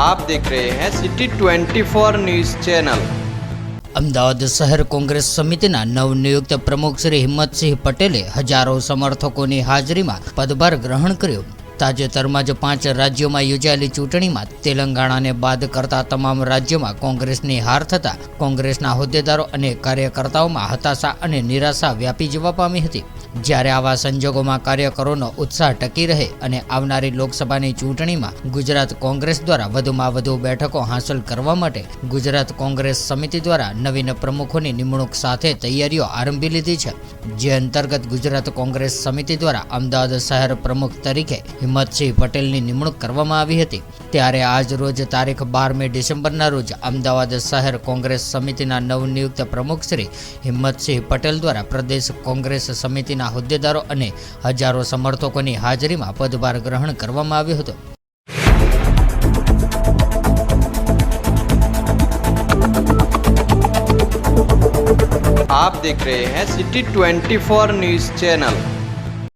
आप देख रहे हैं सिटी 24 न्यूज चैनल અમદાવાદ શહેર કોંગ્રેસ સમિતિના નવનિયુક્ત પ્રમુખ શ્રી હિંમતસિંહ પટેલે હજારો સમર્થકોની હાજરીમાં પદભાર ગ્રહણ કર્યો તાજેતરમાં જ પાંચ રાજ્યોમાં યોજાયેલી ચૂંટણીમાં તેલંગાણાને બાદ કરતા તમામ રાજ્યોમાં કોંગ્રેસની હાર થતાં કોંગ્રેસના હોદ્દેદારો અને કાર્યકર્તાઓમાં હતાશા અને નિરાશા વ્યાપી જવા પામી હતી જ્યારે આવા સંજોગોમાં કાર્યકરોનો ઉત્સાહ ટકી રહે અને આવનારી લોકસભાની ચૂંટણીમાં ગુજરાત કોંગ્રેસ દ્વારા વધુમાં વધુ બેઠકો હાંસલ કરવા માટે ગુજરાત કોંગ્રેસ સમિતિ દ્વારા નવીન પ્રમુખોની નિમણૂક સાથે તૈયારીઓ આરંભી લીધી છે. જે અંતર્ગત ગુજરાત કોંગ્રેસ સમિતિ દ્વારા અમદાવાદ શહેર પ્રમુખ તરીકે હિંમતસિંહ પટેલની નિમણૂક કરવામાં આવી હતી. ત્યારે આજ રોજ તારીખ બારમી ડિસેમ્બરના રોજ અમદાવાદ શહેર કોંગ્રેસ સમિતિના નવનિયુક્ત પ્રમુખ શ્રી હિંમતસિંહ પટેલ દ્વારા પ્રદેશ કોંગ્રેસ સમિતિના હોદ્દેદારો અને હજારો સમર્થકોની હાજરીમાં પદભાર ગ્રહણ કરવામાં આવ્યો હતો आप देख रहे हैं सिटी 24 न्यूज चैनल